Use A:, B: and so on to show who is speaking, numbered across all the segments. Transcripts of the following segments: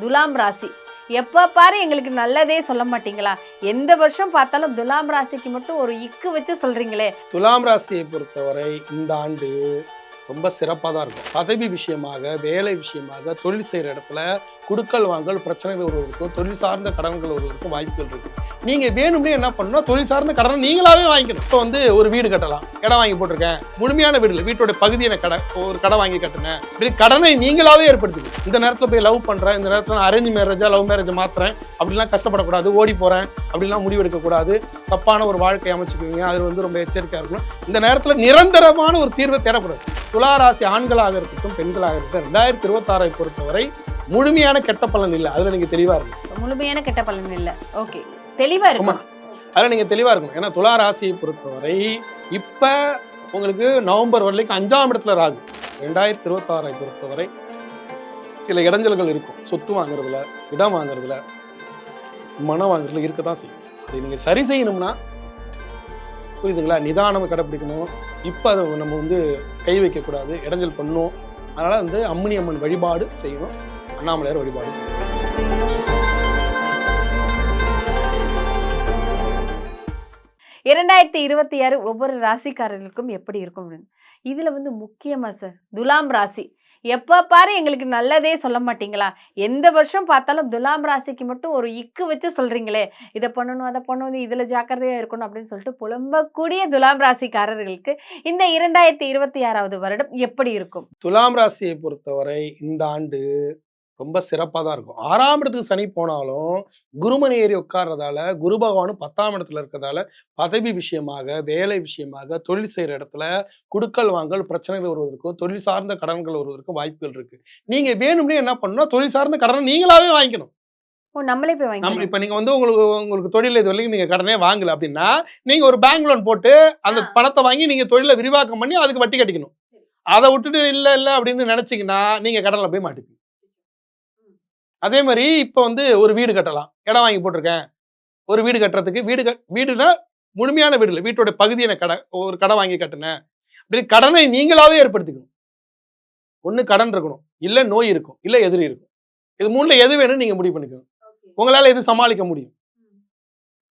A: துலாம் ராசி. எப்போ பாரு எங்களுக்கு நல்லதே சொல்ல மாட்டீங்களா? எந்த வருஷம் பார்த்தாலும் துலாம் ராசிக்கு மட்டும் ஒரு இக்கு வச்சு சொல்றீங்களே.
B: துலாம் ராசியை பொறுத்தவரை இந்த ஆண்டு ரொம்ப சிறப்பாக தான் இருக்கும். பதவி விஷயமாக வேலை விஷயமாக தொழில் செய்கிற இடத்துல குடுக்கல் வாங்கல் பிரச்சனைகள் ஒருவருக்கும் தொழில் சார்ந்த கடன்கள் ஒருவருக்கும் வாய்ப்புகள் இருக்கு. நீங்க வேணும்னே என்ன பண்ணணும் தொழில் சார்ந்த கடனை நீங்களாவே வாங்கிக்கணும். இப்போ வந்து ஒரு வீடு கட்டலாம். இடம் வாங்கி போட்டிருக்கேன். முழுமையான வீடு இல்லை. வீட்டோட பகுதியை கடை ஒரு கடை வாங்கி கட்டினேன். இப்படி கடனை நீங்களாவே ஏற்படுத்திக்கணும். இந்த நேரத்தில் போய் லவ் பண்றேன். இந்த நேரத்தில் நான் அரேஞ்ச் மேரேஜா லவ் மேரேஜ் மாற்றுறேன் அப்படிலாம் கஷ்டப்படக்கூடாது. ஓடி போறேன். அப்படிலாம் முடிவெடுக்கக்கூடாது தப்பான ஒரு வாழ்க்கை அமைச்சுக்குவீங்க. அது வந்து ரொம்ப எச்சரிக்கையாக இருக்கணும். இந்த நேரத்தில் நிரந்தரமான ஒரு தீர்வை தேடக்கூடாது. துளாராசி ஆண்களாக இருக்கட்டும் பெண்களாக இருக்கட்டும் ரெண்டாயிரத்தி இருபத்தாறை பொறுத்தவரை முழுமையான கெட்ட பலன் இல்லை. அதில் நீங்கள் தெளிவாக இருக்கணும்
A: முழுமையான கெட்ட பலன் இல்ல. ஓகே தெளிவா இருக்கும்
B: அதில் நீங்கள் தெளிவாக இருக்கணும். ஏன்னா துலா ராசியை பொறுத்தவரை இப்போ உங்களுக்கு நவம்பர் வரைக்கும் அஞ்சாம் இடத்துல ராகு. ரெண்டாயிரத்தி இருபத்தாறை பொறுத்தவரை சில இடைஞ்சல்கள் இருக்கும். சொத்து வாங்குறதுல இடம் வாங்குறதுல மனம் வாங்குறதுல இருக்க தான் செய்யும். அதை நீங்கள் சரி செய்யணும்னா புரியுதுங்களா? நிதானம் கடைப்பிடிக்கணும் இப்போ அதை நம்ம வந்து கை வைக்கக்கூடாது இடைஞ்சல் பண்ணணும். அதனால் வந்து அம்மணி அம்மன் வழிபாடு செய்யணும். அண்ணாமலையார் வழிபாடு செய்யணும்.
A: இரண்டாயிரத்தி இருபத்தி ஆறு ஒவ்வொரு ராசிக்காரர்களுக்கும் எப்படி இருக்கும் அப்படின்னு. வந்து முக்கியமாக சார் துலாம் ராசி. எப்போ பாரு எங்களுக்கு நல்லதே சொல்ல மாட்டீங்களா? எந்த வருஷம் பார்த்தாலும் துலாம் ராசிக்கு மட்டும் ஒரு இக்கு வச்சு சொல்கிறீங்களே இதை பண்ணணும் அதை பண்ணணும் இதில் ஜாக்கிரதையாக இருக்கணும் அப்படின்னு சொல்லிட்டு புலம்பக்கூடிய துலாம் ராசிக்காரர்களுக்கு இந்த இரண்டாயிரத்தி இருபத்தி ஆறாவது வருடம் எப்படி இருக்கும்?
B: துலாம் ராசியை பொறுத்தவரை இந்த ஆண்டு ரொம்ப சிறப்பாக தான் இருக்கும். ஆறாம் இடத்துக்கு சனி போனாலும் குருமணி ஏறி உட்கார்றதால குரு பகவானும் பத்தாம் இடத்துல இருக்கிறதால பதவி விஷயமாக வேலை விஷயமாக தொழில் செய்கிற இடத்துல குடுக்கல் வாங்கல் பிரச்சனைகள் வருவதற்கும் தொழில் சார்ந்த கடன்கள் வருவதற்கும் வாய்ப்புகள் இருக்கு. நீங்க வேணும்னே என்ன பண்ணணும்? தொழில் சார்ந்த கடனை நீங்களாவே வாங்கிக்கணும்.
A: நம்மளே போய்
B: இப்ப நீங்க வந்து உங்களுக்கு உங்களுக்கு தொழில் இது வரைக்கும் நீங்க கடனே வாங்கல அப்படின்னா நீங்க ஒரு பேங்க் லோன் போட்டு அந்த. பணத்தை வாங்கி நீங்க தொழிலை விரிவாக்கம் பண்ணி அதுக்கு வட்டி கட்டிக்கணும். அதை விட்டுட்டு இல்ல இல்ல அப்படின்னு நினைச்சீங்கன்னா நீங்க கடன்ல போய் மாட்டிப்பீங்க. அதே மாதிரி இப்ப வந்து ஒரு வீடு கட்டலாம். இடம் வாங்கி போட்டிருக்கேன். ஒரு வீடு கட்டுறதுக்கு வீடு கட் வீடுனா முழுமையான வீடு இல்லை. வீட்டோட பகுதி எனக்கு கடை ஒரு கடை வாங்கி கட்டினேன். அப்படி கடனை நீங்களாவே ஏற்படுத்திக்கணும். ஒண்ணு கடன் இருக்கணும். இல்ல நோய் இருக்கும். இல்ல எதிரி இருக்கும். இது மூணுல எது வேணும்னு நீங்க முடிவு பண்ணிக்கணும். உங்களால எது சமாளிக்க முடியும்?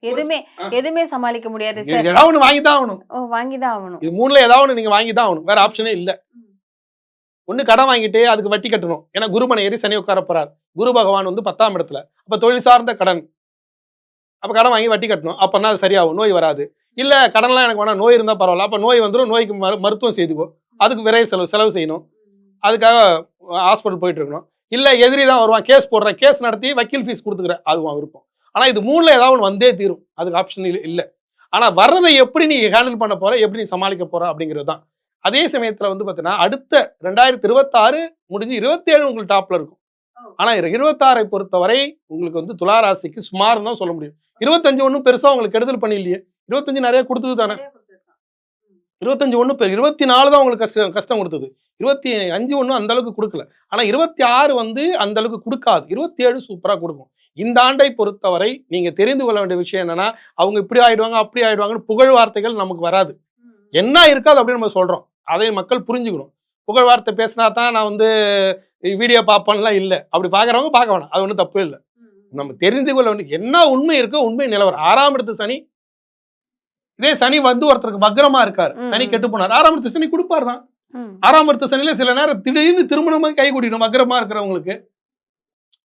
A: எதுவுமே. எதுவுமே சமாளிக்க முடியாது
B: ஏதாவது வாங்கி தான் ஆகணும்.
A: ஓ வாங்கிதான் ஆகணும்.
B: இது மூணுல ஏதாவது ஒண்ணு நீங்க வாங்கி தான் ஆகணும். வேற ஆப்ஷனே இல்ல. ஒன்று கடன் வாங்கிட்டு அதுக்கு வட்டி கட்டணும். ஏன்னா குருமனை ஏறி சனி உட்கார போறார். குரு பகவான் வந்து பத்தாம் இடத்துல. அப்போ தொழில் சார்ந்த கடன். அப்போ கடன் வாங்கி வட்டி கட்டணும். அப்போனா அது சரியாகும். நோய் வராது. இல்லை கடன்லாம் எனக்கு வேணாம். நோய் இருந்தால் பரவாயில்ல. அப்போ நோய் வந்துடும் நோய்க்கு மரு மருத்துவம் செய்துக்கோ. அதுக்கு விரை செலவு செலவு செய்யணும். அதுக்காக ஹாஸ்பிட்டல் போயிட்டு இருக்கணும் எதிரி தான் வருவான். கேஸ் போடுறேன். கேஸ் நடத்தி வக்கீல் ஃபீஸ் கொடுத்துக்கிறேன். அதுவும் விருப்பம். ஆனால் இது மூணில் ஏதாவது ஒன்று வந்தே தீரும். அதுக்கு ஆப்ஷன் இல்லை. ஆனால் வர்றதை எப்படி நீ ஹேண்டில் பண்ண போகிற எப்படி நீ சமாளிக்க போகிற அப்படிங்கிறது தான். அதே சமயத்துல வந்து பாத்தீங்கன்னா அடுத்த ரெண்டாயிரத்தி இருபத்தாறு முடிஞ்சு இருபத்தேழு உங்களுக்கு டாப்ல இருக்கும். ஆனா இரு- இருபத்தாறை பொறுத்தவரை உங்களுக்கு வந்து துலா ராசிக்கு சுமார் தான் சொல்ல முடியும். இருபத்தஞ்சு ஒன்றும் பெருசா உங்களுக்கு கெடுதல் பண்ணி இல்லையே இருபத்தஞ்சு நிறைய கொடுத்தது தானே? இருபத்தஞ்சு ஒன்று இருபத்தி நாலு தான் உங்களுக்கு கஷ்டம் கஷ்டம் கொடுத்தது. இருபத்தி அஞ்சு ஒன்றும் அந்த அளவுக்கு கொடுக்கல. ஆனால் இருபத்தி ஆறு வந்து அந்த அளவுக்கு கொடுக்காது. இருபத்தி ஏழு சூப்பராக கொடுக்கும். இந்த ஆண்டை பொறுத்தவரை நீங்க தெரிந்து கொள்ள வேண்டிய விஷயம் என்னன்னா அவங்க இப்படி ஆயிடுவாங்க அப்படி ஆயிடுவாங்கன்னு புகழ் வார்த்தைகள் நமக்கு வராது. என்ன இருக்காது அப்படின்னு நம்ம சொல்றோம். அதை மக்கள் புரிஞ்சுக்கணும். புகழ் வார்த்தை பேசினா தான் நான் வந்து வீடியோ பார்ப்பேன்லாம் இல்லை. அப்படி பார்க்குறவங்க பார்க்க வேணாம். அது ஒன்றும் தப்பு இல்லை. நம்ம தெரிந்து கொள்ள வேண்டிய என்ன உண்மை இருக்கோ உண்மை நிலவரம் ஆறாம் இடத்து சனி இதே சனி வந்து ஒருத்தருக்கு வக்ரமா இருக்காரு. சனி. கெட்டு போனார். ஆறாம் இடத்து சனி கொடுப்பார் தான். ஆறாம் இடத்து சனியில சில நேரம் திடீர்னு திருமணமா கை கூடிடும் வக்ரமா இருக்கிறவங்களுக்கு.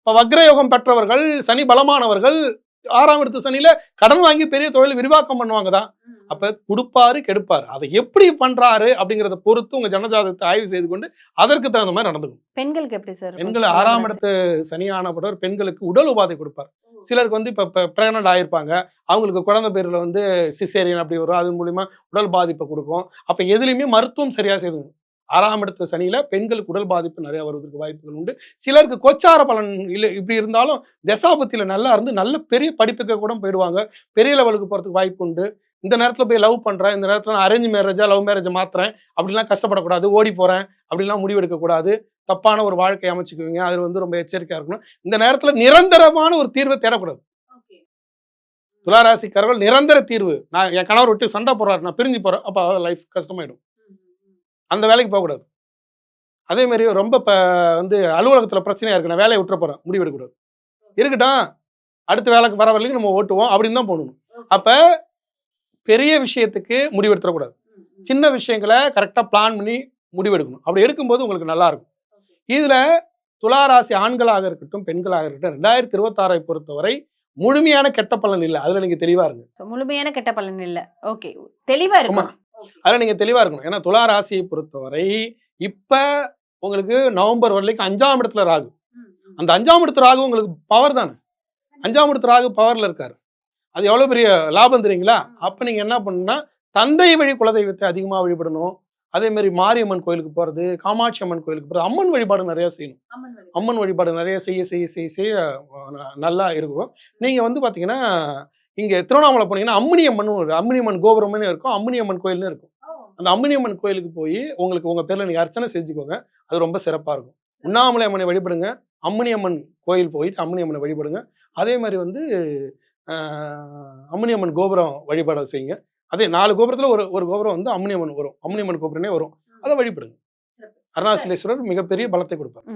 B: இப்ப வக்ர யோகம் பெற்றவர்கள் சனி பலமானவர்கள் ஆறாம் இடத்து சனியில கடன் வாங்கி பெரிய தொழில் விரிவாக்கம் பண்ணுவாங்க தான். அப்ப கொடுப்பாரு கெடுப்பாரு. அதை எப்படி பண்றாரு அப்படிங்கறத பொறுத்து உங்க ஜனஜாதகத்தை ஆய்வு செய்து கொண்டு அதற்கு தகுந்த மாதிரி நடந்துக்கும்.
A: பெண்களுக்கு எப்படி சார்?
B: பெண்கள் ஆறாம் இடத்து சனியானப்பட்டவர் பெண்களுக்கு உடல் உபாதை கொடுப்பார். சிலருக்கு வந்து இப்ப பிரெக்னன்ட் ஆயிருப்பாங்க. அவங்களுக்கு குழந்தை பேர்ல வந்து சிசேரியன் அப்படி வரும். அது மூலியமா உடல் பாதிப்பை கொடுக்கும். அப்ப எதுலையுமே மருத்துவம் சரியா செய்து ஆறாம் இடத்து சனியில பெண்களுக்கு உடல் பாதிப்பு நிறைய வருவதற்கு வாய்ப்புகள் உண்டு. சிலருக்கு கொச்சார பலன் இல்லை. இப்படி இருந்தாலும் தசாபத்தியில நல்லா இருந்து நல்ல பெரிய படிப்புக்கு கூட போயிடுவாங்க. பெரிய லெவலுக்கு போறதுக்கு வாய்ப்பு உண்டு. இந்த நேரத்துல போய் லவ் பண்றேன் இந்த நேரத்துல நான் அரேஞ்ச் மேரேஜா லவ் மேரேஜ் மாத்துறேன் அப்படிலாம் கஷ்டப்படக்கூடாது ஓடி போறேன் அப்படிலாம் முடிவெடுக்க கூடாது தப்பான ஒரு வாழ்க்கை அமைச்சுக்குவீங்க அது வந்து ரொம்ப எச்சரிக்கையா இருக்கணும். இந்த நேரத்துல நிரந்தரமான ஒரு தீர்வை தேடக்கூடாது. துளாராசிக்காரர்கள் நிரந்தர தீர்வு. நான் என் கணவர் விட்டு சண்டை போடுறாரு நான் பிரிஞ்சு போறேன் அப்ப லைஃப் கஷ்டமாயிடும். அந்த வேலைக்கு போகக்கூடாது. அதே மாதிரி ரொம்ப இப்போ வந்து அலுவலகத்துல பிரச்சனையா இருக்கு நான் வேலையை விட்டுற போறேன் முடிவு எடுக்கக்கூடாது இருக்கட்டும் அடுத்த வேலைக்கு வர வரைக்கும் நம்ம ஓட்டுவோம் அப்படின்னு தான் போகணும். அப்ப பெரிய விஷயத்துக்கு முடிவு எடுத்துடக்கூடாது சின்ன விஷயங்களை கரெக்டாக பிளான் பண்ணி முடிவெடுக்கணும். அப்படி எடுக்கும்போது உங்களுக்கு நல்லா இருக்கும். இதுல துளாராசி ஆண்களாக இருக்கட்டும் பெண்களாக இருக்கட்டும் ரெண்டாயிரத்தி இருபத்தாறை பொறுத்தவரை முழுமையான கெட்ட பலன் இல்லை. அதுல நீங்க தெளிவா இருங்க.
A: முழுமையான கெட்ட பலன் இல்ல. ஓகே. தெளிவா
B: ஆமா.
A: இருக்கும்
B: அதுல நீங்க தெளிவா இருக்கணும். ஏன்னா துலா ராசியை பொறுத்தவரை இப்ப உங்களுக்கு நவம்பர் வரைக்கும் அஞ்சாம் இடத்துல ராகு. அந்த அஞ்சாம் இடத்து ராகு உங்களுக்கு பவர் தானே? அஞ்சாம் இடத்து ராகு பவர்ல இருக்காரு. அது எவ்வளவு பெரிய லாபம் தெரியுங்களா? அப்ப நீங்க என்ன பண்ணணும்னா தந்தை வழி குலதெய்வத்தை அதிகமா வழிபடணும். அதே மாதிரி மாரியம்மன் கோயிலுக்கு போறது காமாட்சி அம்மன் கோயிலுக்கு போறது அம்மன் வழிபாடு நிறைய செய்யணும். அம்மன் வழிபாடு. நிறைய செய்ய செய்ய செய்ய செய்ய நல்லா இருக்கும். நீங்க வந்து பாத்தீங்கன்னா இங்க திருவண்ணாமலை போனீங்கன்னா அம்மினி அம்மன் ஒரு அம்மினி அம்மன் கோபுரம்னு இருக்கும் அம்மினி அம்மன் கோயில்னு இருக்கும். அந்த அம்மினி அம்மன் கோயிலுக்கு போய் உங்களுக்கு உங்க பேர்ல நீங்க அர்ச்சனை செஞ்சுக்கோங்க. அது ரொம்ப சிறப்பா இருக்கும். உண்ணாமலை அம்மனை வழிபடுங்க. அம்மனி அம்மன் கோயில் போயிட்டு அம்மனி அம்மனை வழிபடுங்க. அதே மாதிரி வந்து ஆஹ், அம்மனி அம்மன் கோபுரம் வழிபாடு செய்யுங்க. அதே நாலு கோபுரத்துல ஒரு ஒரு கோபுரம் வந்து அம்மனி அம்மன் வரும். அம்மன் கோபுரமே வரும். அதை வழிபடுங்க. அருணாச்சலேஸ்வரர் மிகப்பெரிய பலத்தை கொடுப்பார்.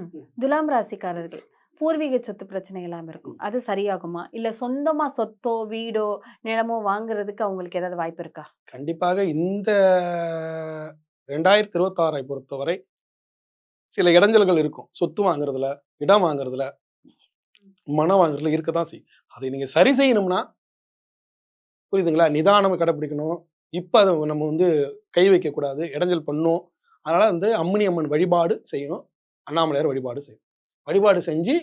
A: துலாம் ராசிக்காரர்கள் பூர்வீக சொத்து பிரச்சனை எல்லாம் இருக்கும். அது சரியாகுமா? இல்ல சொந்தமா சொத்தோ வீடோ நிலமோ வாங்குறதுக்கு அவங்களுக்கு ஏதாவது வாய்ப்பு இருக்கா?
B: கண்டிப்பாக இந்த ரெண்டாயிரத்தி இருபத்தாறை பொறுத்தவரை சில இடைஞ்சல்கள் இருக்கும். சொத்து வாங்குறதுல இடம் வாங்குறதுல மனம் வாங்குறதுல இருக்க தான் செய்யும். அதை நீங்க சரி செய்யணும்னா புரியுதுங்களா? நிதானம் கடைப்பிடிக்கணும் இப்போ அதை நம்ம வந்து கை வைக்கக்கூடாது இடைஞ்சல் பண்ணும் அதனால வந்து அம்மனி அம்மன் வழிபாடு செய்யணும். அண்ணாமலையார் வழிபாடு செய்யணும். வழிபாடு செஞ்சு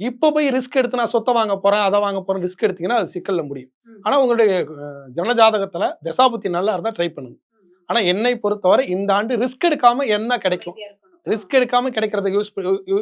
B: இப்போ போய் ரிஸ்க் எடுத்து நான் சொத்தை வாங்க போறேன் அதை வாங்க போறேன் ரிஸ்க் எடுத்தீங்கன்னா அது சிக்கல்ல முடியும்.
A: ம்.
B: ஆனா உங்களுடைய ஜனஜாதகத்துல தசாபுத்தி நல்லா இருந்தா ட்ரை பண்ணுங்க. ஆனா என்னை பொறுத்தவரை இந்த ஆண்டு ரிஸ்க் எடுக்காம என்ன கிடைக்கும்? ரிஸ்க் எடுக்காம கிடைக்கிறத யூஸ்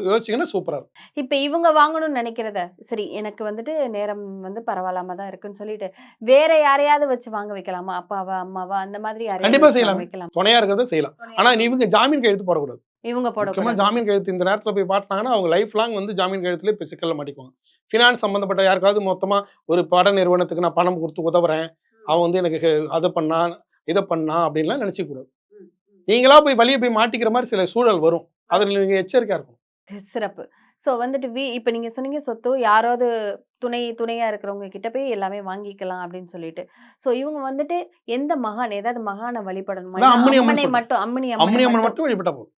B: யோசிச்சீங்கன்னா சூப்பரா இருக்கும்.
A: இப்ப இவங்க வாங்கணும்னு நினைக்கிறத சரி எனக்கு வந்துட்டு நேரம் வந்து பரவாயில்லாம தான் இருக்குன்னு சொல்லிட்டு வேற யாரையாவது வச்சு வாங்க வைக்கலாமா? அப்பாவா அம்மாவா? அந்த மாதிரி யாரையாவது
B: கண்டிப்பா
A: வச்சு வாங்க
B: செய்யலாம்.
A: வைக்கலாம்?
B: துணையா இருக்கிறத செய்யலாம். ஆனா நீ இவங்க ஜாமீன் கையெழுத்து போடக்கூடாது.
A: இவங்க போடக்கூடாது.
B: ஜாமீன் கையெழுத்து இந்த நேரத்துல போய் பாட்டினாங்கன்னா அவங்க லைஃப் லாங் வந்து ஜாமீன் கையெழுத்துல இப்போ சிக்கல்ல மாட்டிக்குவாங்க. ஃபினான்ஸ் சம்பந்தப்பட்ட யாருக்காவது மொத்தமா ஒரு பட நிறுவனத்துக்கு நான் பணம் கொடுத்து உதவுறேன். அவன் வந்து எனக்கு அதை பண்ணா இதை பண்ணா அப்படின்லாம் நினைச்சிக்க கூடாது. நீங்களா போய் வழியை போய் மாட்டிக்கிற மாதிரி சில சூழல் வரும். அதுல நீங்க எச்சரிக்கையா இருக்கும்
A: சிறப்பு. சோ வந்துட்டு வீ இப்ப நீங்க சொன்னீங்க சொத்து யாராவது துணை துணையா இருக்கிறவங்க கிட்ட போய் எல்லாமே வாங்கிக்கலாம் அப்படின்னு சொல்லிட்டு. சோ இவங்க வந்துட்டு எந்த மகான் ஏதாவது மகானை வழிபடணுமா?
B: அம்மனி.
A: மட்டும் அம்மனி
B: அம்மனி அம்மன் மட்டும்? வழிபட்டா போதும்.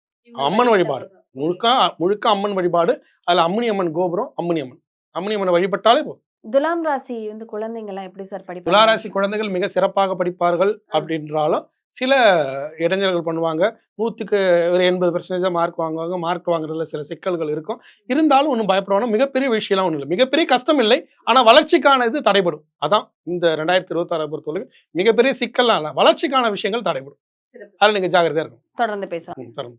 B: அம்மன் வழிபாடு. முழுக்க முழுக்க அம்மன் வழிபாடு. அதுல அம்மனி அம்மன் கோபுரம் அம்மனி அம்மன். அம்மனி அம்மனை வழிபட்டாலே போதும்.
A: துலாம் ராசி வந்து குழந்தைங்க எல்லாம் எப்படி சார் படிப்பாங்க?
B: துளாராசி குழந்தைகள் மிக சிறப்பாக படிப்பார்கள் அப்படின்றாலும் சில இடைஞ்சல்கள் பண்ணுவாங்க. நூற்றுக்கு ஒரு எண்பது பர்சன்டேஜாக மார்க் வாங்குவாங்க. மார்க் வாங்குறதுல சில சிக்கல்கள் இருக்கும். இருந்தாலும் ஒன்றும் பயப்படணும் மிகப்பெரிய விஷயம்லாம் ஒன்றும் இல்லை. மிகப்பெரிய கஷ்டம் இல்லை. ஆனால் வளர்ச்சிக்கான இது தடைபடும். அதான் இந்த ரெண்டாயிரத்தி இருபத்தாறு பொறுத்தவரை மிகப்பெரிய சிக்கல்லாம் இல்லை. வளர்ச்சிக்கான விஷயங்கள் தடைபடும். அதில் நீங்கள் ஜாகிரதையாக இருக்கும்
A: தொடர்ந்து பேசலாம்.
B: தொடர்ந்து.